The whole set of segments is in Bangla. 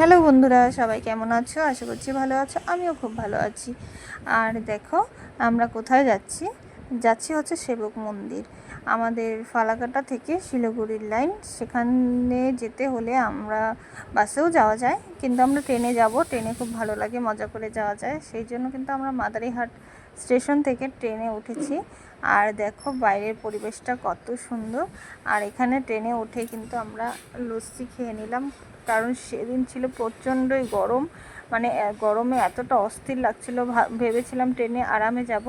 হ্যালো বন্ধুরা, সবাই কেমন আছো? আশা করছি ভালো আছো, আমিও খুব ভালো আছি। আর দেখো, আমরা কোথায় যাচ্ছি? যাচ্ছি হচ্ছে সেবক মন্দির। আমাদের ফালাকাটা থেকে শিলিগুড়ির লাইন, সেখানে যেতে হলে আমরা বাসেও যাওয়া যায়, কিন্তু আমরা ট্রেনে যাব। ট্রেনে খুব ভালো লাগে, মজা করে যাওয়া যায়। সেই জন্য কিন্তু আমরা মাদারিহাট স্টেশন থেকে ট্রেনে উঠেছি। আর দেখো বাইরের পরিবেশটা কত সুন্দর। আর এখানে ট্রেনে উঠে কিন্তু আমরা লস্যি খেয়ে নিলাম। কারণ সেদিন ছিল প্রচণ্ডই গরম। মানে গরমে এতটা অস্থির লাগছিল। ভেবেছিলাম ট্রেনে আরামে যাব।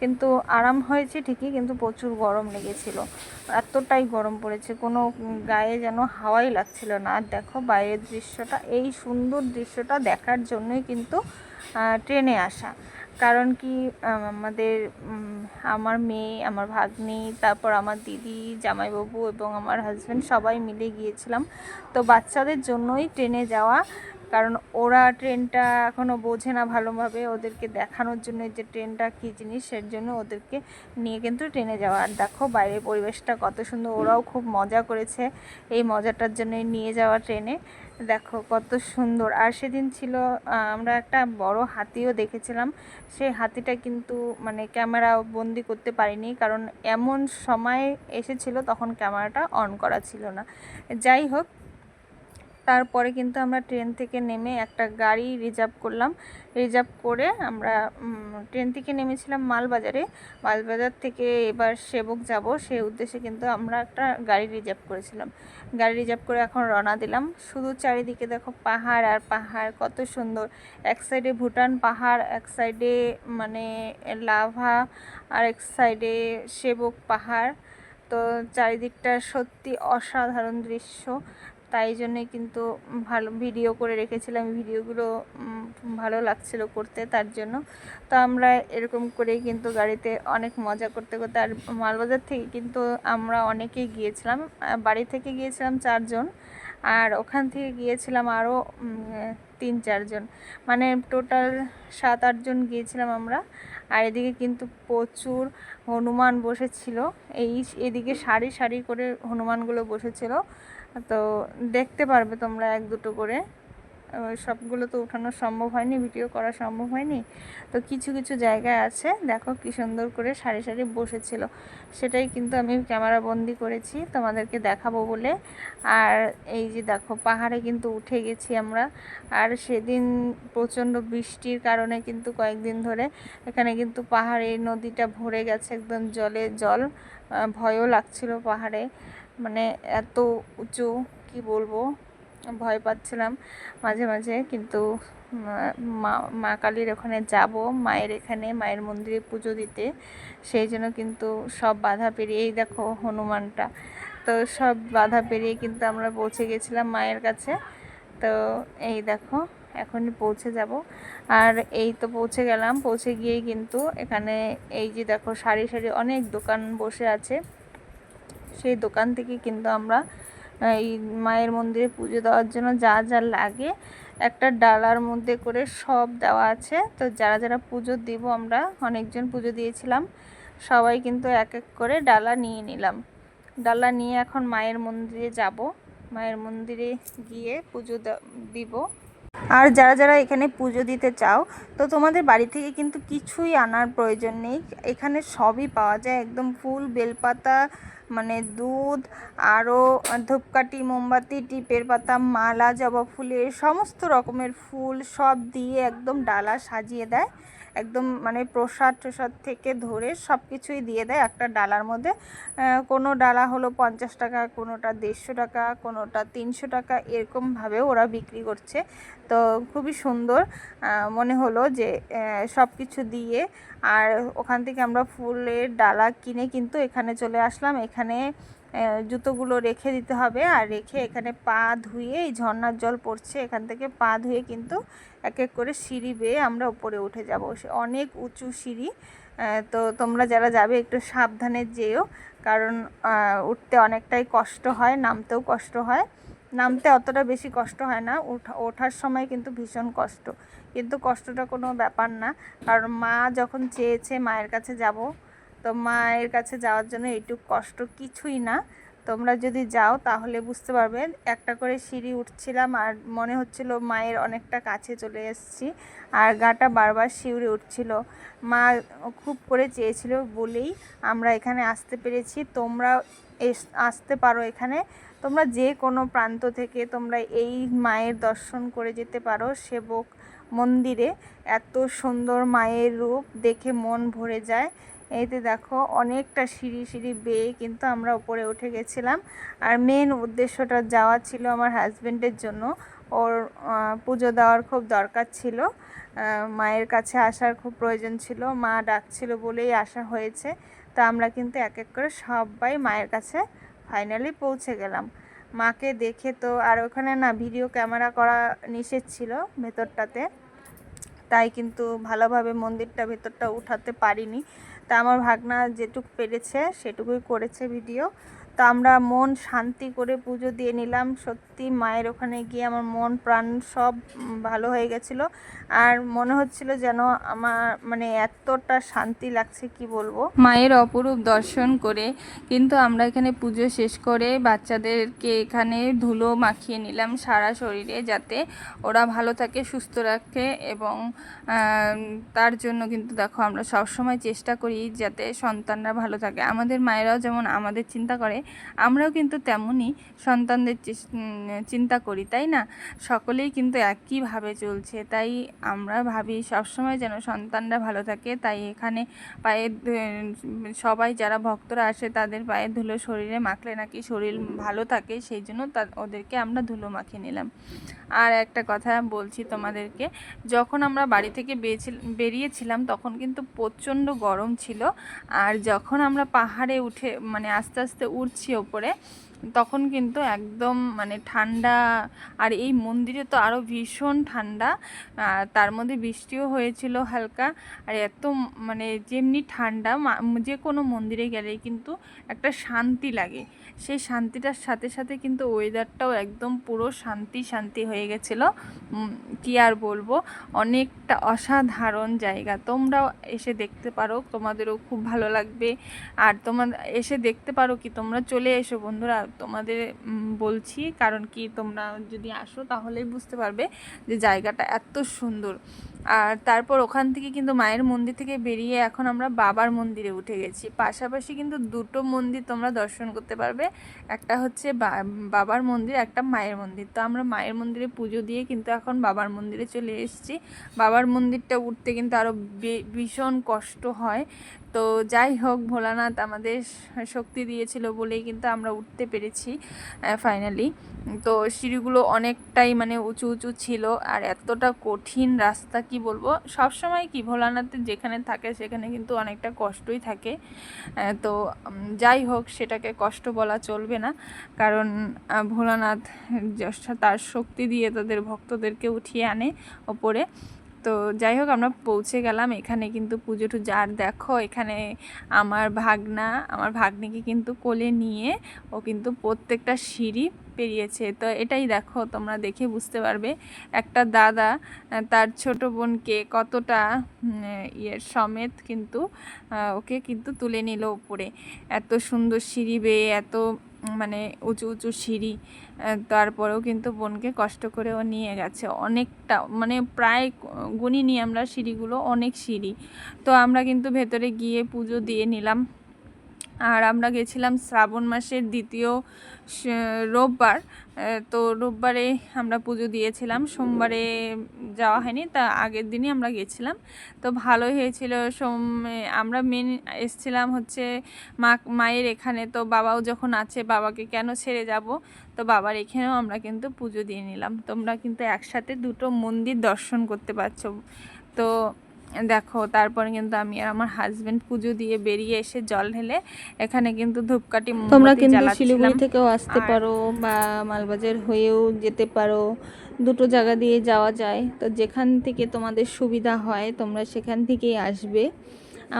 কিন্তু আরাম হয়েছে ঠিকই, কিন্তু প্রচুর গরম লেগেছিল। এতটাই গরম পড়েছে। কোনো গায়ে যেন হাওয়াই লাগছিল না। আর দেখো বাইরের দৃশ্যটা, এই সুন্দর দৃশ্যটা দেখার জন্যই কিন্তু ট্রেনে আসা। কারণ কি আমাদের আমার মেয়ে, আমার ভাগ্নি, তারপর আমার দিদি, জামাইবাবু এবং আমার হাজব্যান্ড সবাই মিলে গিয়েছিলাম। তো বাচ্চাদের জন্যই ট্রেনে যাওয়া কারণ ওরা ট্রেনটা এখনও বোঝে না ভালোভাবে ওদেরকে দেখানোর জন্য যে ট্রেনটা কী জিনিস, সের জন্য ওদেরকে নিয়ে কিন্তু ট্রেনে যাওয়া। আর দেখো বাইরের পরিবেশটা কত সুন্দর, ওরাও খুব মজা করেছে এই মজাটার জন্য নিয়ে যাওয়া ট্রেনে। দেখো কত সুন্দর। আর সেদিন ছিল আমরা একটা বড় হাতিও দেখেছিলাম। সেই হাতিটা কিন্তু মানে ক্যামেরা বন্দি করতে পারিনি কারণ এমন সময় এসেছিল তখন ক্যামেরাটা অন করা ছিল না। যাই হোক তারপরে কিন্তু আমরা ট্রেন থেকে নেমে একটা গাড়ি রিজার্ভ করলাম। রিজার্ভ করে আমরা ট্রেন থেকে নেমেছিলাম মালবাজারে। মালবাজার থেকে এবার সেবক যাব সেই উদ্দেশ্যে কিন্তু আমরা একটা গাড়ি রিজার্ভ করেছিলাম। গাড়ি রিজার্ভ করে এখন রওনা দিলাম। শুধু চারিদিকে দেখো পাহাড় আর পাহাড়, কত সুন্দর। এক সাইডে ভুটান পাহাড়, এক সাইডে মানে লাভা, আর এক সাইডে সেবক পাহাড়। তো চারিদিকটা সত্যি অসাধারণ দৃশ্য। তাই জন্যে কিন্তু ভালো ভিডিও করে রেখেছিলাম। ভিডিওগুলো ভালো লাগছিল করতে তার জন্য। তো আমরা এরকম করেই কিন্তু গাড়িতে অনেক মজা করতে করতে আর মালবাজার থেকে কিন্তু আমরা অনেকেই গিয়েছিলাম। বাড়ি থেকে গিয়েছিলাম চারজন আর ওখান থেকে গিয়েছিলাম আরও তিন চারজন। মানে টোটাল সাত আটজন গিয়েছিলাম আমরা। আর এদিকে কিন্তু প্রচুর হনুমান বসেছিল। এই এদিকে সারি সারি করে হনুমানগুলো বসেছিল। তো দেখতে পারবে তোমরা এক দুটো করে। সবগুলো তো উঠানো সম্ভব হয়নি ভিডিও করা সম্ভব হয়নি। তো কিছু কিছু জায়গায় আছে, দেখো কি সুন্দর করে সারি সারি বসেছিল। সেটাই কিন্তু আমি ক্যামেরা বন্দি করেছি, তোমাদেরকে দেখাবো বলে। আর এই যে দেখো, পাহাড়ে কিন্তু উঠে গেছি আমরা। আর সেদিন প্রচণ্ড বৃষ্টির কারণে কিন্তু কয়েকদিন ধরে এখানে কিন্তু পাহাড়ে নদীটা ভরে গেছে, একদম জলে জল ভয়ও লাগছিল পাহাড়ে। মানে এত উঁচু, কি বলব? ভয় পাচ্ছিলাম মাঝে মাঝে, কিন্তু মা- মা কালীর ওখানে যাব, মায়ের এখানে, মায়ের মন্দিরে পুজো দিতে। সেই জন্য কিন্তু সব বাধা পেরিয়ে, এই দেখো হনুমানটা। তো সব বাধা পেরিয়ে কিন্তু আমরা পৌঁছে গেছিলাম মায়ের কাছে। তো এই দেখো, এখনই পৌঁছে যাব। আর এই তো পৌঁছে গেলাম, পৌঁছে গিয়েই কিন্তু এখানে এই যে দেখো, সারি সারি অনেক দোকান বসে আছে। সেই দোকান থেকে কিন্তু আমরা এই মায়ের মন্দিরে পুজো দেওয়ার জন্য যা যা লাগে একটা ডালার মধ্যে করে সব দেওয়া আছে। তো যারা যারা পুজো দিব আমরা, অনেকজন পুজো দিয়েছিলাম, সবাই কিন্তু এক এক করে ডালা নিয়ে নিলাম। ডালা নিয়ে এখন মায়ের মন্দিরে যাব। মায়ের মন্দিরে গিয়ে পুজো দিব। আর যারা যারা এখানে পুজো দিতে চাও, তো তোমাদের বাড়ি থেকে কিন্তু কিছুই আনার প্রয়োজন নেই। এখানে সবই পাওয়া যায়, একদম ফুল, বেলপাতা মানে দুধ আরও ধূপকাঠি, মোমবাতি, টিপের পাতা, মালা, জবা ফুলের সমস্ত রকমের ফুল সব দিয়ে একদম ডালা সাজিয়ে দেয়। একদম মানে প্রসাদ টসাদ থেকে ধরে সব কিছুই দিয়ে দেয় একটা ডালার মধ্যে। কোনো ডালা হলো পঞ্চাশ টাকা, কোনোটা দেড়শো টাকা, কোনোটা তিনশো টাকা, এরকমভাবেও ওরা বিক্রি করছে। তো খুবই সুন্দর মনে হলো যে সব কিছু দিয়ে আর ওখান থেকে আমরা ফুলের ডালা কিনে কিন্তু এখানে চলে আসলাম। এখানে জুতোগুলো রেখে দিতে হবে আর রেখে এখানে পা ধুয়ে, এই ঝর্ণার জল পড়ছে, এখান থেকে পা ধুয়ে কিন্তু এক এক করে সিঁড়ি বেয়ে আমরা উপরে উঠে যাব। সে অনেক উঁচু সিঁড়ি তো তোমরা যারা যাবে একটু সাবধানে যেও, কারণ উঠতে অনেকটাই কষ্ট হয়, নামতেও কষ্ট হয়। নামতে অতটা বেশি কষ্ট হয় না ওঠা ওঠার সময় কিন্তু ভীষণ কষ্ট। কিন্তু কষ্টটা কোনো ব্যাপার না, কারণ মা যখন চেয়েছে মায়ের কাছে যাব তো মায়ের কাছে যাওয়ার জন্য এইটুকু কষ্ট কিছুই না। তোমরা যদি যাও তাহলে বুঝতে পারবে, একটা করে সিঁড়ি উঠছিলাম আর মনে হচ্ছিল মায়ের অনেকটা কাছে চলে এসেছি আর গাটা বারবার শিউরে উঠছিল। মা খুব করে চেয়েছিল বলেই আমরা এখানে আসতে পেরেছি, তোমরা আসতে পারো এখানে। তোমরা যে কোনো প্রান্ত থেকে তোমরা এই মায়ের দর্শন করে যেতে পারো সেবক মন্দিরে। এত সুন্দর মায়ের রূপ দেখে মন ভরে যায়। এইতে দেখো, অনেকটা সিঁড়ি সিঁড়ি বেয়ে কিন্তু আমরা উপরে উঠে গেছিলাম। আর মেন উদ্দেশ্যটা যাওয়া ছিল আমার হাজবেন্ডের জন্য। ওর পুজো দেওয়ার খুব দরকার ছিল। মায়ের কাছে আসার খুব প্রয়োজন ছিল। মা ডাকছিল বলেই আসা হয়েছে। তা আমরা কিন্তু এক এক করে সবাই মায়ের কাছে ফাইনালি পৌঁছে গেলাম। মাকে দেখে তো, আর ওখানে না ভিডিও ক্যামেরা করা নিষেধ ছিল ভেতরটাতে। তাই কিন্তু ভালোভাবে মন্দিরটা ভেতরটা উঠাতে পারিনি। তা আমার ভাগনা যেটুকু পেরেছে সেটুকুই করেছে ভিডিও তো আমরা মন শান্তি করে পুজো দিয়ে নিলাম, সত্যি। মায়ের ওখানে গিয়ে আমার মন, প্রাণ সব ভালো হয়ে গেছিল। আর মনে হচ্ছিল যেন আমার মানে এতটা শান্তি লাগছে, কি বলব? মায়ের অপরূপ দর্শন করে কিন্তু আমরা এখানে পুজো শেষ করে বাচ্চাদেরকে এখানে ধুলো মাখিয়ে নিলাম সারা শরীরে যাতে ওরা ভালো থাকে, সুস্থ রাখে এবং তার জন্য কিন্তু দেখো আমরা সব সময় চেষ্টা করি যাতে সন্তানরা ভালো থাকে। আমাদের মায়েরাও যেমন আমাদের চিন্তা করে, আমরাও কিন্তু তেমনই সন্তানদের চিন্তা করি, তাই না? সকলেই কিন্তু একইভাবে চলছে, তাই আমরা ভাবি সবসময় যেন সন্তানরা ভালো থাকে, তাই এখানে পায়ে সবাই যারা ভক্তরা আসে তাদের পায়ে ধুলো শরীরে মাখলে নাকি শরীর ভালো থাকে, সেই জন্য তা, ওদেরকে আমরা ধুলো মাখিয়ে নিলাম। আর একটা কথা বলছি তোমাদেরকে, যখন আমরা বাড়ি থেকে বেরিয়েছিল- বেরিয়েছিলাম তখন কিন্তু প্রচণ্ড গরম ছিল, আর যখন আমরা পাহাড়ে উঠে মানে আস্তে আস্তে উঠছি ওপরে তখন কিন্তু একদম মানে ঠান্ডা, আর এই মন্দিরে তো আরও ভীষণ ঠান্ডা তার মধ্যে বৃষ্টিও হয়েছিল হালকা, আর এত মানে যেমনি ঠান্ডা যে কোনো মন্দিরে গেলেই কিন্তু একটা শান্তি লাগে। সেই শান্তিটার সাথে সাথে কিন্তু ওয়েদারটাও একদম পুরো শান্তি শান্তি হয়ে গেছিল। কি আর বলব? অনেকটা অসাধারণ জায়গা। তোমরাও এসে দেখতে পারো, তোমাদেরও খুব ভালো লাগবে। আর তোমার এসে দেখতে পারো কি? তোমরা চলে এসো বন্ধুরা। তোমাদের বলছি। কারণ কি তোমরা যদি আসো তাহলেই বুঝতে পারবে যে জায়গাটা এত সুন্দর। আর তারপর ওখান থেকে কিন্তু মায়ের মন্দির থেকে বেরিয়ে এখন আমরা বাবার মন্দিরে উঠে গেছি। পাশাপাশি কিন্তু দুটো মন্দির তোমরা দর্শন করতে পারবে। একটা হচ্ছে বাবার মন্দির, একটা মায়ের মন্দির। তো আমরা মায়ের মন্দিরে পুজো দিয়ে কিন্তু এখন বাবার মন্দিরে চলে এসেছি। বাবার মন্দিরটা উঠতে কিন্তু আরও ভীষণ কষ্ট হয়। তো যাই হোক, ভোলানাথ আমাদের শক্তি দিয়েছিল বলেই কিন্তু আমরা উঠতে পেরেছি ফাইনালি তো সিঁড়িগুলো অনেকটাই মানে উঁচু উঁচু ছিল, আর এতটা কঠিন রাস্তা কি বলব? সব সময় কি ভোলানাথের যেখানে থাকে সেখানে কিন্তু অনেকটা কষ্টই থাকে। তো যাই হোক, সেটাকে কষ্ট বলা চলবে না। কারণ ভোলানাথ তার শক্তি দিয়ে তাদের ভক্তদেরকে উঠিয়ে আনে ওপরে। তো যাই হোক, আমরা পৌঁছে গেলাম। এখানে কিন্তু পুজো টুজো, আর দেখো এখানে আমার ভাগনা, আমার ভাগ্নিকে কিন্তু কোলে নিয়ে ও কিন্তু প্রত্যেকটা সিঁড়ি পেরিয়েছে। তো এটাই দেখো, তোমরা দেখে বুঝতে পারবে। একটা দাদা তার ছোট বোনকে কতটা ইয়ের সমেত কিন্তু ওকে কিন্তু তুলে নিল উপরে। এত সুন্দর সিঁড়ি বেয়ে, এত মানে উঁচু উঁচু সিঁড়ি তারপরেও কিন্তু বোনকে কষ্ট করে ও নিয়ে গেছে অনেকটা। মানে প্রায় গুণিনি আমরা সিঁড়িগুলো অনেক সিঁড়ি। তো আমরা কিন্তু ভেতরে গিয়ে পুজো দিয়ে নিলাম। আর আমরা গেছিলাম শ্রাবণ মাসের দ্বিতীয় রোববার তো রোববারে আমরা পুজো দিয়েছিলাম, সোমবারে যাওয়া হয়নি, তা আগের দিনই আমরা গেছিলাম। তো ভালোই হয়েছিল, সোম আমরা মেন এসছিলাম হচ্ছে মা, মায়ের এখানে, তো বাবাও যখন আছে, বাবাকে কেন ছেড়ে যাব? তো বাবার এখানেও আমরা কিন্তু পুজো দিয়ে নিলাম। তোমরা কিন্তু একসাথে দুটো মন্দির দর্শন করতে পারছ। তো দেখো তারপরে কিন্তু আমি আর আমার হাজবেন্ড পুজো দিয়ে বেরিয়ে এসে জল ঢেলে এখানে কিন্তু ধূপকাঠি তোমরা কিন্তু শিলিগুড়ি থেকেও আসতে পারো বা মালবাজার হয়েও যেতে পারো। দুটো জায়গা দিয়ে যাওয়া যায়। তো যেখান থেকে তোমাদের সুবিধা হয় তোমরা সেখান থেকেই আসবে।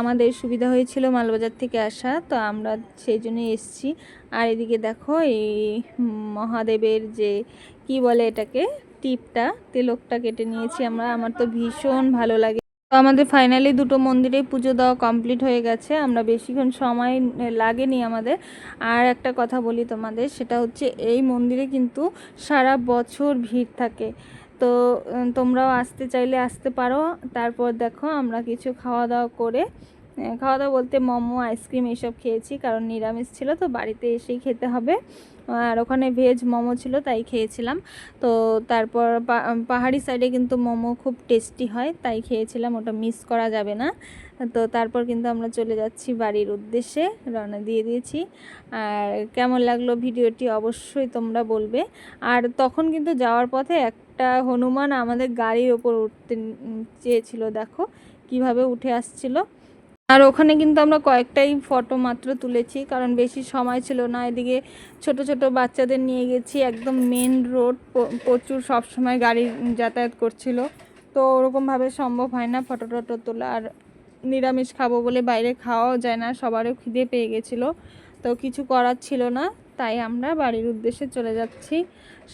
আমাদের সুবিধা হয়েছিল মালবাজার থেকে আসা তো আমরা সেই জন্য এসছি। আর এদিকে দেখো এই মহাদেবের যে কি বলে এটাকে? টিপটা তিলকটা কেটে নিয়েছি আমরা। আমার তো ভীষণ ভালো লাগে। তো আমাদের ফাইনালি দুটো মন্দিরে পুজো দেওয়া কমপ্লিট হয়ে গেছে। আমরা বেশিক্ষণ সময় লাগেনি আমাদের। আর একটা কথা বলি তোমাদের, সেটা হচ্ছে এই মন্দিরে কিন্তু সারা বছর ভিড় থাকে। তো তোমরাও আসতে চাইলে আসতে পারো। তারপর দেখো আমরা কিছু খাওয়া দাওয়া করে খাওয়া দাওয়া বলতে মোমো, আইসক্রিম এইসব খেয়েছি, কারণ নিরামিষ ছিল তো বাড়িতে এসেই খেতে হবে। আর ওখানে ভেজ মোমো ছিল, তাই খেয়েছিলাম। তো তারপর পাহাড়ি সাইডে কিন্তু মোমো খুব টেস্টি হয়, তাই খেয়েছিলাম, ওটা মিস করা যাবে না। তো তারপর কিন্তু আমরা চলে যাচ্ছি বাড়ির উদ্দেশ্যে, রওনা দিয়ে দিয়েছি। আর কেমন লাগল ভিডিওটি অবশ্যই তোমরা বলবে। আর তখন কিন্তু যাওয়ার পথে একটা হনুমান আমাদের গাড়ির ওপর উঠতে চেয়েছিল, দেখো কীভাবে উঠে আসছিল। আর ওখানে কিন্তু আমরা কয়েকটাই ফটো মাত্র তুলেছি, কারণ বেশি সময় ছিল না। এদিকে ছোট ছোট বাচ্চাদের নিয়ে গেছি, একদম মেন রোড প্রচুর সব সময় গাড়ি যাতায়াত করছিল। তো ওরকমভাবে সম্ভব হয় না ফটো টটো তোলা, আর নিরামিষ খাব বলে বাইরে খাওয়াও যায় না, সবারও খিদে পেয়ে গেছিল। তো কিছু করার ছিল না। তাই আমরা বাড়ির উদ্দেশ্যে চলে যাচ্ছি।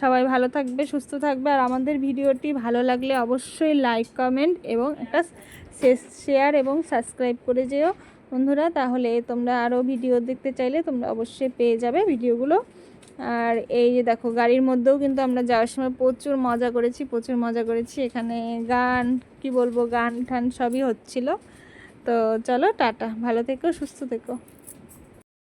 সবাই ভালো থাকবে, সুস্থ থাকবে। আর আমাদের ভিডিওটি ভালো লাগলে অবশ্যই লাইক, কমেন্ট এবং একটা শেয়ার এবং সাবস্ক্রাইব করে যেও। বন্ধুরা, তাহলে তোমরা আরও ভিডিও দেখতে চাইলে তোমরা অবশ্যই পেয়ে যাবে ভিডিওগুলো। আর এই যে দেখো, গাড়ির মধ্যেও কিন্তু আমরা যাওয়ার সময় প্রচুর মজা করেছি, প্রচুর মজা করেছি। এখানে গান, কি বলব গান ঠান সবই হচ্ছিল। তো চলো, টাটা। ভালো থেকো, সুস্থ থেকো।